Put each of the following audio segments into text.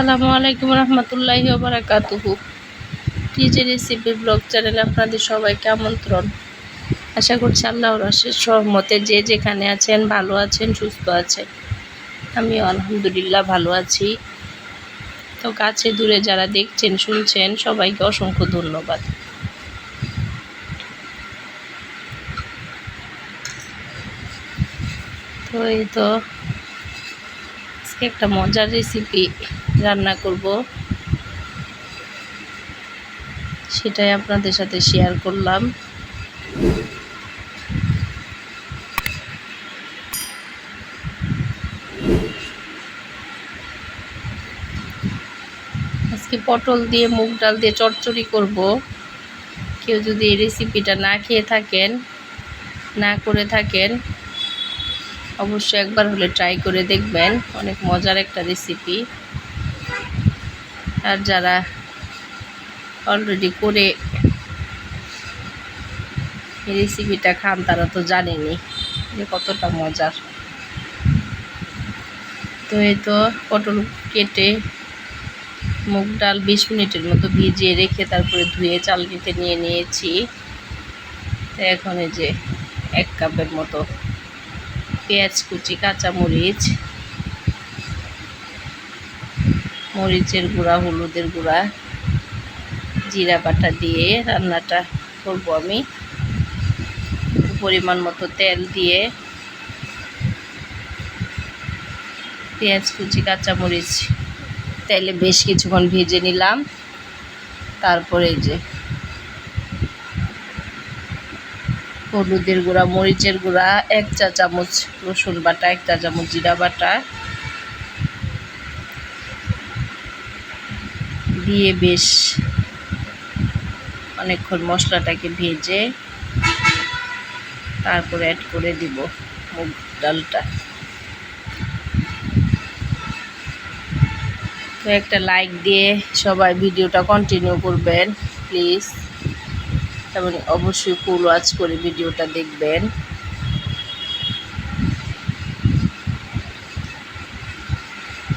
আসসালামু আলাইকুম রহমতুল্লাহি বারাকাতুহু। টিজে রেসিপি ব্লগ চ্যানেলে আপনাদের সবাইকে আমন্ত্রণ। আশা করছি আল্লাহর অশেষ সহমতে যে যেখানে আছেন, ভালো আছেন, সুস্থ আছেন। আমি আলহামদুলিল্লাহ ভালো আছি। তো কাছে দূরে যারা দেখছেন, শুনছেন, সবাইকে অসংখ্য ধন্যবাদ। তো এই তো আজকে একটা মজার রেসিপি রান্না করব। সেটাই আপনাদের সাথে শেয়ার করলাম। আজকে পটল দিয়ে মুগ ডাল দিয়ে চচ্চড়ি করব। কেউ যদি এই রেসিপিটা না খেয়ে থাকেন, না করে থাকেন অবশ্যই একবার হলে ট্রাই করে দেখবেন। অনেক মজার একটা রেসিপি আর যারা অলরেডি করে এই রেসিপিটা খান, তারা তো জানেনি যে কতটা মজার। তো এই তো পটল কেটে মুগ ডাল বিশ মিনিটের মতো ভিজিয়ে রেখে তারপরে ধুয়ে চালনিতে নিয়ে নিয়েছি। তো এখন এই যে এক কাপের মতো পেঁয়াজ, কুচি, কাঁচামরিচ, মরিচের গুঁড়া, হলুদের গুঁড়া, জিরা বাটা দিয়ে রান্নাটা করব আমি। পরিমাণ মতো তেল দিয়ে পেঁয়াজ, কুচি, কাঁচামরিচ তেলে বেশ কিছুক্ষণ ভেজে নিলাম। তারপরে যে হলুদের গুঁড়া, মরিচের গুঁড়া, এক চা চামচ রসুন বাটা, এক চা চামচ জিরা বাটা। দিয়ে বেশ অনেকক্ষণ মশলাটাকে ভেজে তারপরে অ্যাড করে দিব মুগ ডালটা। তো একটা লাইক দিয়ে সবাই ভিডিওটা কন্টিনিউ করবেন প্লিজ এবং অবশ্যই ফুল ওয়াচ করে ভিডিওটা দেখবেন।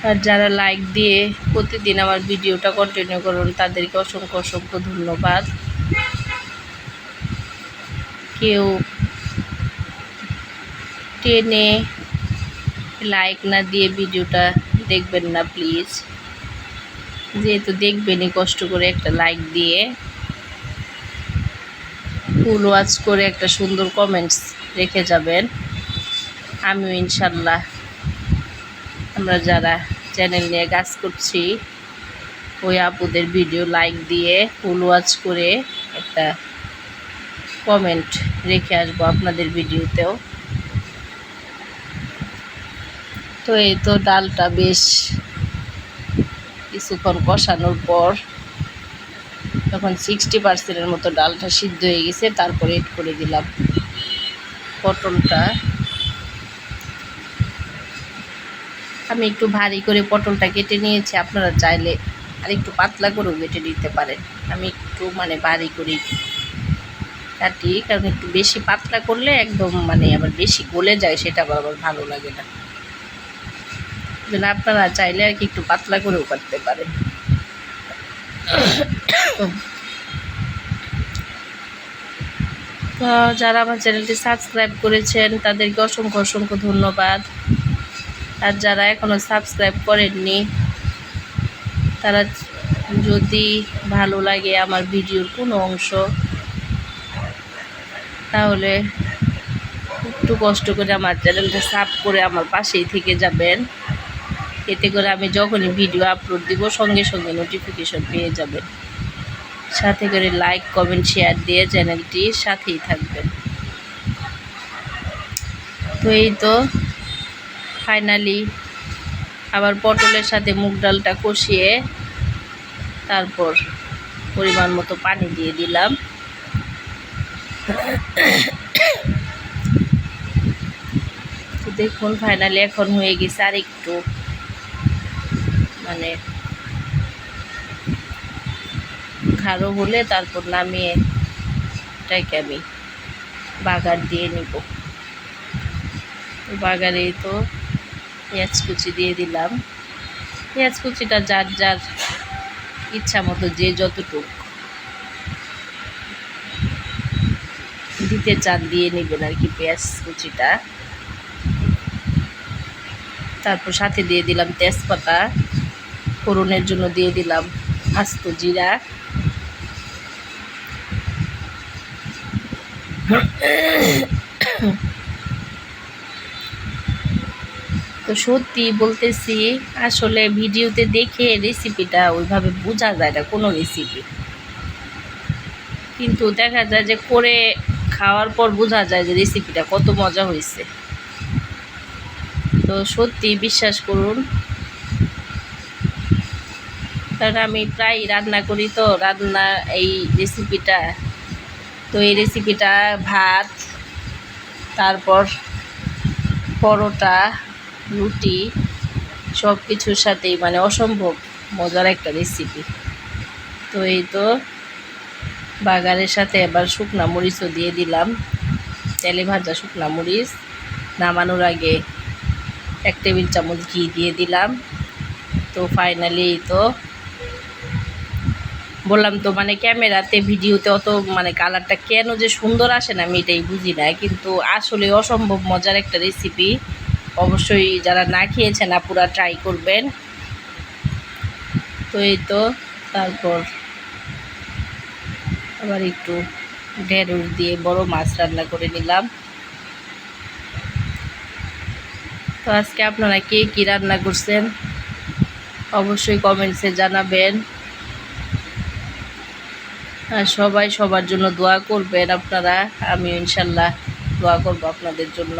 আর যারা লাইক দিয়ে প্রতিদিন আমার ভিডিওটা কন্টিনিউ করুন, তাদেরকে অসংখ্য অসংখ্য ধন্যবাদ। কেউ টেনে লাইক না দিয়ে ভিডিওটা দেখবেন না প্লিজ যেহেতু দেখবেনই কষ্ট করে একটা লাইক দিয়ে। ফুল ওয়াচ করে একটা সুন্দর কমেন্টস রেখে যাবেন। আমিও ইনশাল্লাহ আমরা যারা চ্যানেল নিয়ে কাজ করছি, ওই আপুদের ভিডিও লাইক দিয়ে ফুল ওয়াচ করে একটা কমেন্ট রেখে আসব আপনাদের ভিডিওতেও তো এই তো ডালটা বেশ কিছুক্ষণ কষানোর পর তখন সিক্সটি পার্সেন্টের মতো ডালটা সিদ্ধ হয়ে গেছে, তারপরে এড করে দিলাম পটলটা। আমি একটু ভারী করে পটলটা কেটে নিয়েছি, আপনারা চাইলে আর একটু পাতলা করেও কেটে নিতে পারেন। আমি একটু মানে ভারী করি কাটি, কারণ একটু বেশি পাতলা করলে একদম মানে আবার বেশি গলে যায়, সেটা আবার আবার ভালো লাগে না। আপনারা চাইলে আর কি একটু পাতলা করেও কাটতে পারেন। তো যারা আমার চ্যানেলটি সাবস্ক্রাইব করেছেন, তাদেরকে অসংখ্য অসংখ্য ধন্যবাদ। আর যারা এখনও সাবস্ক্রাইব করেননি, তারা যদি ভালো লাগে আমার ভিডিওর কোনো অংশ, তাহলে একটু কষ্ট করে আমার চ্যানেলটা সাব করে আমার পাশেই থেকে যাবেন। এতে করে আমি যখনই ভিডিও আপলোড দিব, সঙ্গে সঙ্গে নোটিফিকেশন পেয়ে যাবেন। সাথে করে লাইক কমেন্ট শেয়ার দিয়ে চ্যানেলটি সাথেই থাকবেন। তো এই তো ফাইনালি আবার পটলের সাথে মুগ ডালটা কষিয়ে তারপর পরিমাণ মতো পানি দিয়ে দিলাম। দেখুন ফাইনালি এখন হয়ে গেছে আর একটু মানে ঘাড়ো হলে তারপর নামিয়ে এটাকে আমি বাগার দিয়ে নিব। বাগারে তো পেঁয়াজ কুচি দিয়ে দিলাম। পেঁয়াজ কুচিটা যার যার ইচ্ছা মতো যে যতটুক দিতে চান দিয়ে নেবেন আর কি পেঁয়াজ কুচিটা। তারপর সাথে দিয়ে দিলাম তেজপাতা। ফোড়নের জন্য দিয়ে দিলাম আস্ত জিরা। তো সত্যি বলতেছি, আসলে ভিডিওতে দেখে রেসিপিটা ওইভাবে বোঝা যায় না কোনো রেসিপি কিন্তু দেখা যায় যে করে খাওয়ার পর বোঝা যায় যে রেসিপিটা কত মজা হয়েছে। তো সত্যি বিশ্বাস করুন কারণ আমি প্রায় রান্না করি তো, রান্না এই রেসিপিটা তো এই রেসিপিটা ভাত, তারপর পরোটা, রুটি সব কিছুর সাথেই মানে অসম্ভব মজার একটা রেসিপি তো এই তো বাগারের সাথে এবার শুকনা মরিচও দিয়ে দিলাম। তেলে ভাজা শুকনা মরিচ। নামানোর আগে এক টেবিল চামচ ঘি দিয়ে দিলাম। তো ফাইনালি তো বললাম তো মানে ক্যামেরাতে, ভিডিওতে অত মানে কালারটা কেন যে সুন্দর আসে না আমি এটাই বুঝি না। কিন্তু আসলে অসম্ভব মজার একটা রেসিপি অবশ্যই যারা না খেয়েছেন, আপুরা ট্রাই করবেন। তো এই তো, তারপর আবার একটু ঢেঁড়স দিয়ে বড় মাছ রান্না করে নিলাম। তো আজকে আপনারা কে কী রান্না করছেন? অবশ্যই কমেন্টসে জানাবেন। সবাই সবার জন্য দোয়া করবেন আপনারা। আমি ইনশাল্লাহ দোয়া করব আপনাদের জন্য।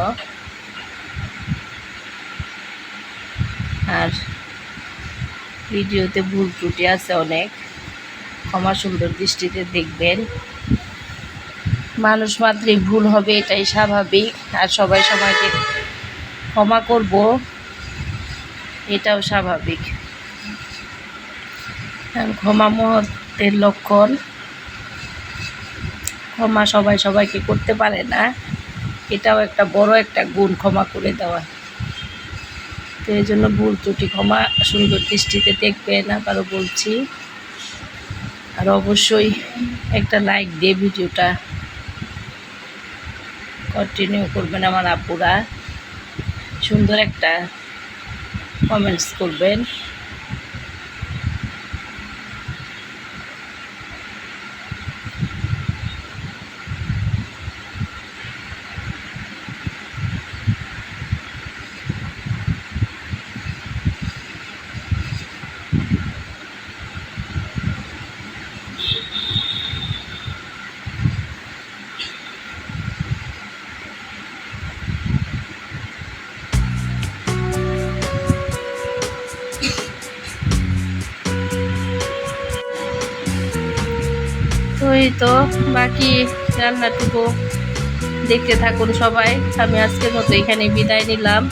আর ভিডিওতে ভুল ত্রুটি আছে অনেক। ক্ষমা সুন্দর দৃষ্টিতে দেখবেন। মানুষ মাত্রই ভুল হবে, এটাই স্বাভাবিক। আর সবাই সবাইকে ক্ষমা করব, এটাও স্বাভাবিক। আর ক্ষমা মহত্বের লক্ষণ। ক্ষমা সবাই সবাইকে করতে পারে না, এটাও একটা বড় একটা গুণ ক্ষমা করে দেওয়া। তো এই জন্য ভুল ত্রুটি ক্ষমা সুন্দর দৃষ্টিতে দেখবেন আবারও বলছি। আর অবশ্যই একটা লাইক দিয়ে ভিডিওটা কন্টিনিউ করবেন আমার আপুরা। সুন্দর একটা কমেন্টস করবেন। তো বাকি রান্নাটুকু দেখতে থাকুন সবাই। আমি আজকের মতো এখানে বিদায় নিলাম।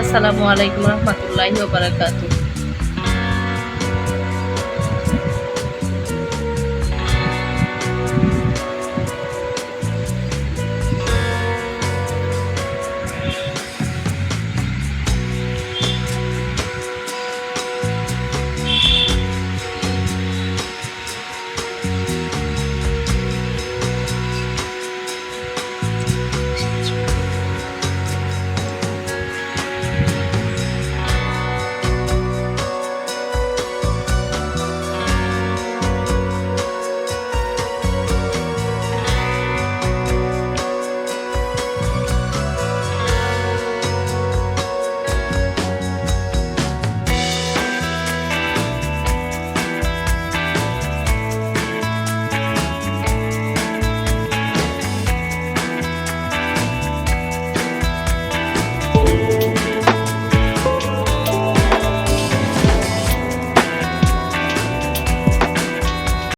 আসসালামু আলাইকুম রহমতুল্লাহ বারাকাতু